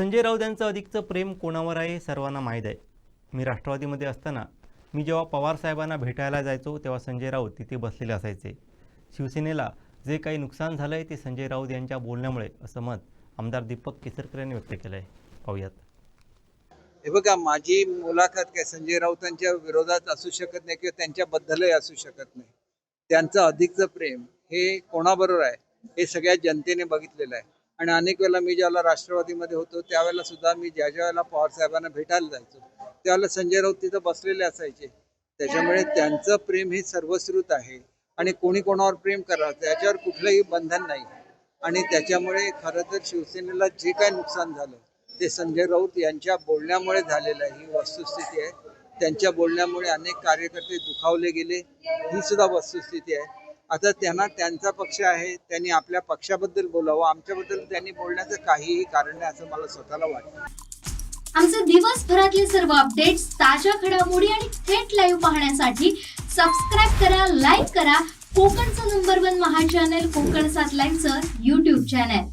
संजय राऊत यांचं अधिकचं प्रेम कोणावर आहे सर्वांना माहीत आहे. मी राष्ट्रवादीमध्ये असताना मी जेव्हा पवार साहेबांना भेटायला जायचो तेव्हा संजय राऊत तिथे बसलेले असायचे. शिवसेनेला जे काही नुकसान झालं आहे ते संजय राऊत यांच्या बोलण्यामुळे असं मत आमदार दीपक केसरकर यांनी व्यक्त केलं आहे पाहूयात. हे बघा माझी मुलाखत काय संजय राऊतांच्या विरोधात असू शकत नाही किंवा त्यांच्याबद्दलही असू शकत नाही. त्यांचं अधिकचं प्रेम हे कोणाबरोबर आहे हे सगळ्या जनतेने बघितलेलं आहे. आणि अनेक वेळेला मी ज्यावेळेला राष्ट्रवादीमध्ये होतो त्यावेळेला सुद्धा मी ज्या ज्या वेळेला पवार साहेबांना भेटायला जायचो त्यावेळेला संजय राऊत तिथं बसलेले असायचे. त्याच्यामुळे त्यांचं प्रेम हे सर्वश्रुत आहे आणि कोणी कोणावर प्रेम करा त्याच्यावर कुठलंही बंधन नाही. आणि त्याच्यामुळे खरं तर शिवसेनेला जे काही नुकसान झालं ते संजय राऊत यांच्या बोलण्यामुळे झालेलं आहे. ही वस्तुस्थिती आहे. त्यांच्या बोलण्यामुळे अनेक कार्यकर्ते दुखावले गेले. ही सुद्धा वस्तुस्थिती आहे. आता त्यांना त्यांचा पक्ष आहे त्यांनी आपल्या पक्षाबद्दल बोलावं आमच्याबद्दल त्यांनी बोलण्याचं काहीही कारण नाही असं मला स्वतःला वाटतं. आमचे दिवसभरातले सर्व अपडेट्स ताज्या घडामोडी आणि थेट लाईव्ह पाहण्यासाठी सबस्क्राईब करा लाईक करा. कोकणचं number one Maha channel Kokan सात लाईव्हचं युट्यूब चॅनल